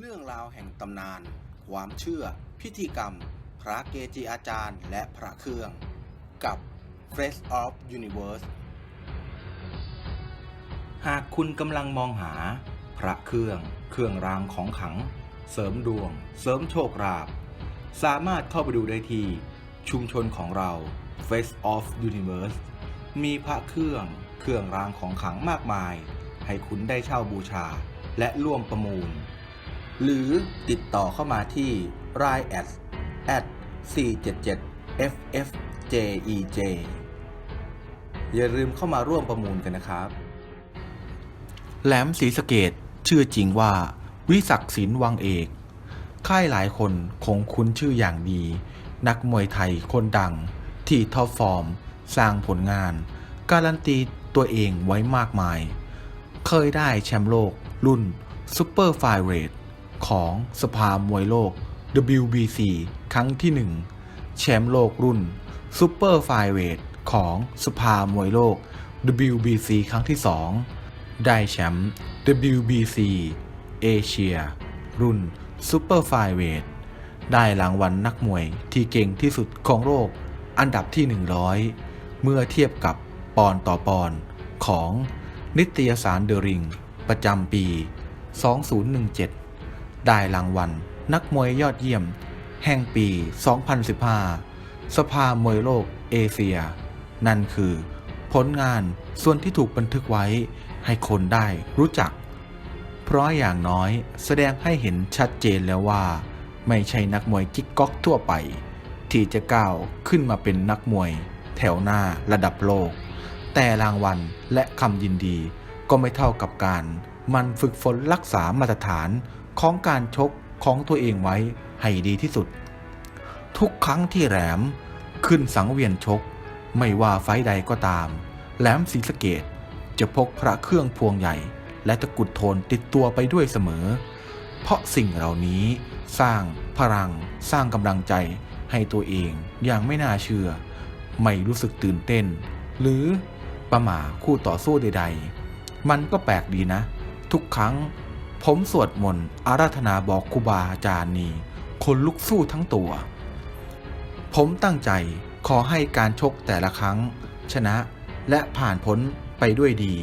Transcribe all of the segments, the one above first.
เรื่องราวแห่งตำนาน ความเชื่อ พิธีกรรม พระเกจิอาจารย์ และพระเครื่อง กับ Face of Universe หากคุณกำลังมองหา พระเครื่อง เครื่องรางของขลัง เสริมดวง เสริมโชคลาภสามารถเข้าไปดูได้ที่ ชุมชนของเรา Face of Universe มีพระเครื่อง เครื่องรางของขลังมากมาย ให้คุณได้เช่าบูชา และร่วมประมูล หรือติดต่อเข้ามาที่ line at at 477 ffjej อย่าลืมเข้ามาร่วมประมูลกันนะครับ แหลมศรีสะเกดชื่อจริงว่า วิศักดิ์ศิลวังเอกค่ายหลายคนคงคุ้นชื่ออย่างดี นักมวยไทยคนดัง ที่ท็อปฟอร์ม สร้างผลงาน การันตีตัวเองไว้มากมาย เคยได้แชมป์โลกรุ่นซูเปอร์ไฟเรท ของสภามวยโลก WBC ครั้งที่ 1 แชมป์โลกรุ่นซูเปอร์ไฟเวทของสภามวยโลก WBC ครั้งที่ 2 ได้แชมป์ WBC เอเชีย รุ่นซูเปอร์ไฟเวทได้รางวัลนักมวยที่เก่งที่สุดของโลกอันดับที่ 100 เมื่อเทียบกับปอนด์ต่อปอนด์ของนิตยสารเดอริง ประจำปี 2017 ได้รางวัล นักมวยยอดเยี่ยม แห่งปี 2015 สภามวยโลกเอเชีย นั่นคือ ผลงานส่วนที่ถูกบันทึกไว้ให้คนได้รู้จัก เพราะอย่างน้อยแสดงให้เห็นชัดเจนแล้วว่า ไม่ใช่นักมวยกิ๊กก๊อกทั่วไป ที่จะก้าวขึ้นมาเป็นนักมวย แถวหน้าระดับโลก แต่รางวัลและคำยินดีก็ไม่เท่ากับการมันฝึกฝนรักษามาตรฐาน ของการชกของตัวเองไว้ให้ดีที่สุด ทุกครั้งที่แหลมขึ้นสังเวียนชก ไม่ว่าไฟใดก็ตาม แหลมศรีสะเกดจะพกพระเครื่องพวงใหญ่ และตะกุดโทนติดตัวไปด้วยเสมอ เพราะสิ่งเหล่านี้สร้างพลังสร้างกำลังใจให้ตัวเองอย่างไม่น่าเชื่อ ไม่รู้สึกตื่นเต้น หรือประหม่าคู่ต่อสู้ใด ๆ มันก็แปลกดีนะ ทุกครั้ง ผมสวดมนต์อาราธนาบอกครูบาอาจารย์นีคนลุกสู้ทั้งตัว ผมตั้งใจขอให้การชกแต่ละครั้ง ชนะและผ่านพ้นไปด้วยดี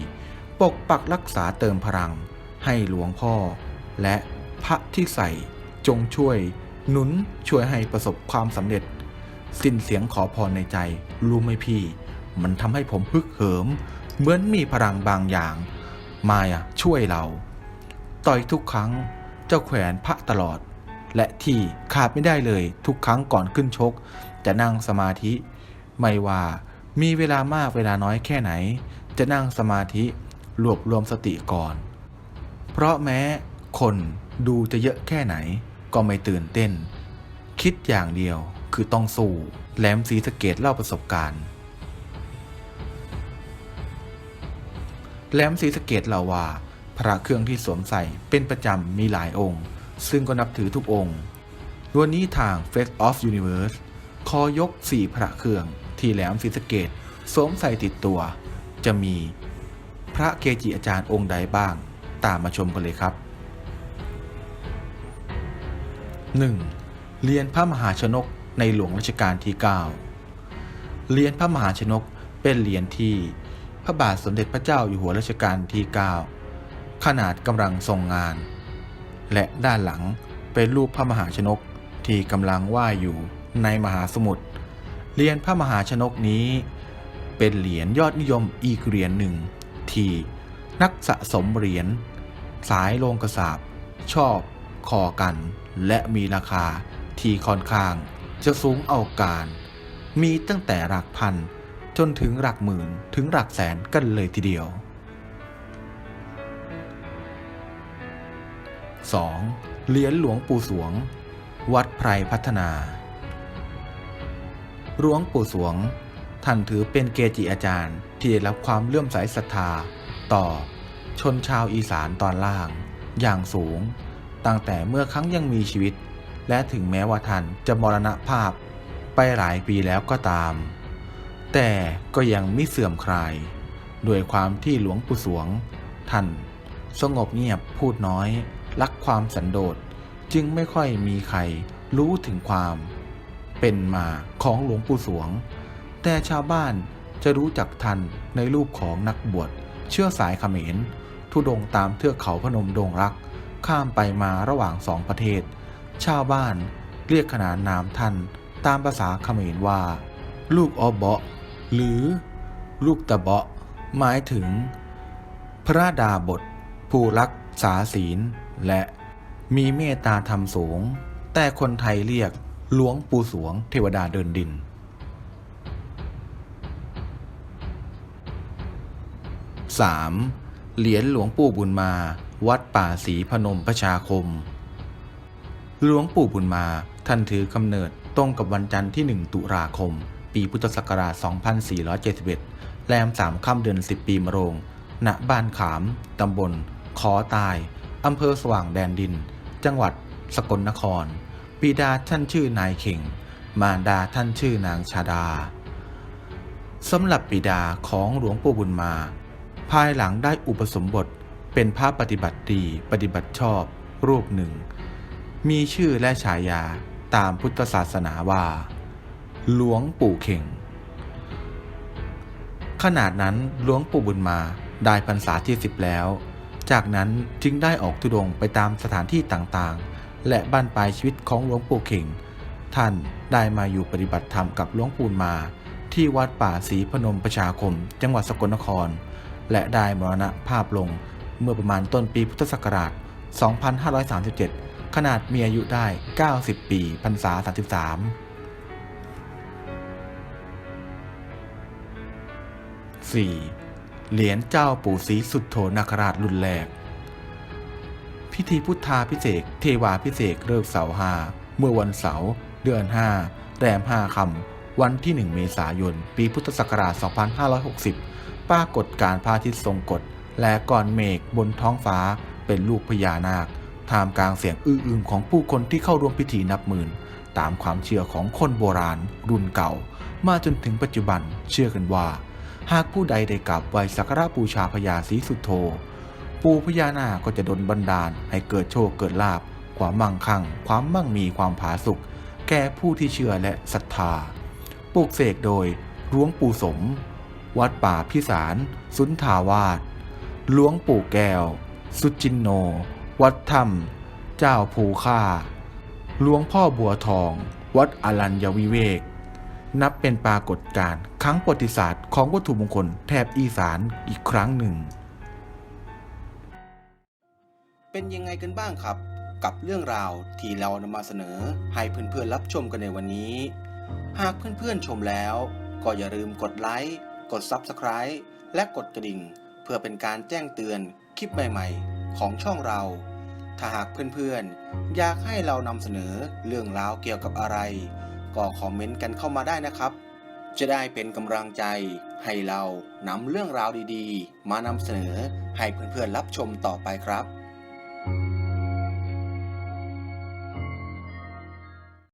ปกปักรักษาเติมพลัง ให้หลวงพ่อ และพระที่ใส่จงช่วยหนุนช่วยให้ประสบความสำเร็จ สิ้นเสียงขอพรในใจ รู้ไหมพี่ มันทำให้ผมฮึกเหิม เหมือนมีพลังบางอย่าง มาอะช่วยเรา ต่อยทุกครั้ง เจ้าแขวนพระตลอด และที่ขาดไม่ได้เลยทุกครั้งก่อนขึ้นชก จะนั่งสมาธิ ไม่ว่ามีเวลามากเวลาน้อยแค่ไหน จะนั่งสมาธิรวบรวมสติก่อน เพราะแม้คนดูจะเยอะแค่ไหน ก็ไม่ตื่นเต้น คิดอย่างเดียวคือต้องสู้แหลมศรีสะเกดเล่าประสบการณ์แหลมศรีสะเกดเล่าว่า พระเครื่องที่สวมใส่เป็นประจำมีหลายองค์ ซึ่งก็นับถือทุกองค์วันนี้ทาง Face of Universe ขอยก 4 พระเครื่องที่แหลมศรีสเกดสวมใส่ติดตัว จะมีพระเกจิอาจารย์องค์ใดบ้าง ตามมาชมกันเลยครับ 1. เรียนพระมหาชนกในหลวงรัชกาลที่ 9 เรียญพระมหาชนกเป็นเหรียญที่พระบาทสมเด็จพระเจ้าอยู่หัวรัชกาลที่ 9 ขนาดกำลังทรงงาน และด้านหลังเป็นรูปพระมหาชนกที่กำลังว่ายอยู่ในมหาสมุทรเหรียญพระมหาชนกนี้ เป็นเหรียญยอดนิยมอีกเหรียญหนึ่ง ที่นักสะสมเหรียญสายโลงกระสาบชอบคอกัน และมีราคาที่ค่อนข้างจะสูงเอาการ มีตั้งแต่หลักพันจนถึงหลักหมื่นถึงหลักแสนกันเลยทีเดียว 2. เหรียญหลวงปู่สวง วัดไพรพัฒนา หลวงปู่สวง ท่านถือเป็นเกจิอาจารย์ที่ได้รับความเลื่อมใสศรัทธา ต่อ ชนชาวอีสานตอนล่าง อย่างสูง ตั้งแต่เมื่อครั้งยังมีชีวิต และถึงแม้ว่าท่านจะมรณภาพไปหลายปีแล้วก็ตาม แต่ก็ยังไม่เสื่อมคลายด้วยความที่หลวงปู่สวง ท่าน สงบเงียบพูดน้อย รักความสันโดษจึงไม่ค่อยมีใครรู้ถึงความ เป็นมาของหลวงปู่สวง แต่ชาวบ้านจะรู้จักทันในรูปของนักบวชเชื้อสายเขมร ทุดงตามเทือกเขาพนมดงรัก ข้ามไปมาระหว่างสองประเทศ ชาวบ้านเรียกขนานนามท่านตามภาษาเขมรว่า ลูกอเบาะ หรือ ลูกตะเบาะ หมายถึง พระดาบท ผู้รักษาศีล และมีเมตตาธรรมสูง แต่คนไทยเรียกหลวงปู่สวงเทวดาเดินดิน 3. เหรียญหลวงปู่บุญมา วัดป่าศรีพนมประชาคม หลวงปู่บุญมาท่านถือกำเนิดตรงกับวันจันทร์ที่ 1 ตุลาคม ปีพุทธศักราช 2471 แรมสามค่ำเดือน 10 ปีมะโรง ณ บ้านขาม ตำบล ขอตาย อำเภอสว่างแดนดิน จังหวัดสกลนครบิดาท่านชื่อนายเข่ง มารดาท่านชื่อนางชาดาสำหรับบิดาของหลวงปู่บุญมา ภายหลังได้อุปสมบทเป็นพระปฏิบัติดีปฏิบัติชอบ รูปหนึ่ง มีชื่อและฉายาตามพุทธศาสนาว่า หลวงปู่เข่ง ขนาดนั้นหลวงปู่บุญมาได้พรรษาที่สิบแล้ว จากนั้นจึงได้ออกทุดงไปตามสถานที่ต่างๆ และบ้านปลายชีวิตของหลวงปู่เข่ง ท่านได้มาอยู่ปฏิบัติธรรมกับหลวงปู่มา ที่วัดป่าศรีพนมประชาคม จังหวัดสกลนคร และได้มรณภาพลงเมื่อประมาณต้นปีพุทธศักราช 2537 ขนาดมีอายุได้ 90 ปีพรรษา 33 4. เหรียญเจ้าปู่ศรีสุดโธนาคราชรุ่นแรก พิธีพุทธาพิเศษเทวาพิเศษเลิกเสาหาเมื่อวันเสาร์เดือน 5 แรม 5คำวันที่ 1 เมษายน ปีพุทธศักราช 2560 ปรากฏการพระอาทิตย์ทรงกฎและก่อนเมฆบนท้องฟ้าเป็นลูกพญานาคท่ามกลางเสียงอื้ออึงของผู้คนที่เข้าร่วมพิธีนับหมื่น ตามความเชื่อของคนโบราณ รุ่นเก่า มาจนถึงปัจจุบันเชื่อกันว่า หากผู้ใดได้กราบไหว้สักการะบูชาพญาศรีสุโธ ปู่พญานาคก็จะดลบันดาลให้เกิดโชคเกิดลาภความมั่งคั่ง ความมั่งมีความผาสุกแก่ผู้ที่เชื่อและศรัทธาปลูกเสกโดยหลวงปู่สม วัดป่าพิสาร สุนทาวาสหลวงปู่แก้ว สุจินโน วัดถ้ำเจ้าภูค่าหลวงพ่อบัวทอง วัดอรัญญวิเวก นับเป็นปรากฏการณ์ครั้งประวัติศาสตร์ของวัตถุมงคลแถบอีสานอีกครั้งหนึ่ง เป็นยังไงกันบ้างครับ กับเรื่องราวที่เรานำมาเสนอให้เพื่อนๆรับชมกันในวันนี้ หากเพื่อนๆชมแล้ว ก็อย่าลืมกดไลค์กด Subscribe และกดกระดิ่ง เพื่อเป็นการแจ้งเตือนคลิปใหม่ๆ ของช่องเรา ถ้าหากเพื่อนๆ อยากให้เรานำเสนอเรื่องราวเกี่ยวกับอะไร ก็คอมเมนต์กันเข้ามาได้นะครับ จะได้เป็นกำลังใจให้เรานำเรื่องราวดีๆ มานำเสนอให้เพื่อนๆรับชมต่อไปครับ